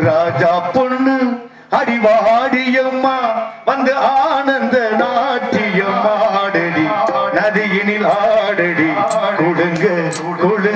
ராஜா பொண்ணு அடிவாடியம்மா வந்து ஆனந்த நாட்டியம் ஆடடி நதியினில் ஆடடி கொடுங்க கொடு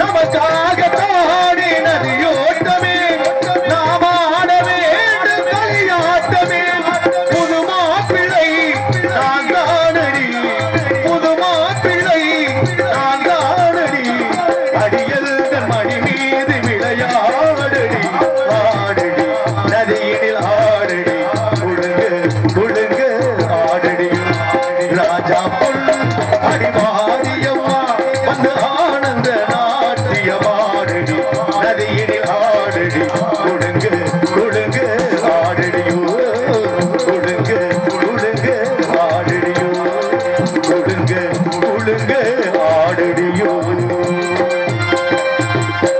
நமக்காக தானே நதியோட்டமே நாம் ஆட வேண்டும் களியாட்டமே. புது மாப்பிள்ளை நான் தானடி புது மாப்பிள்ளை நான் தானடி அடியல் மணி மீது விளையாடடி. ஆடடி நதியினில் ஆடடி. ஆடடி. ராஜா ஆடடி கொடுங்க கொடுங்க ஆடடியோ. கொடுங்க கொடுங்க ஆடடியோ. கொடுங்க கொடுங்க ஆடடியோ.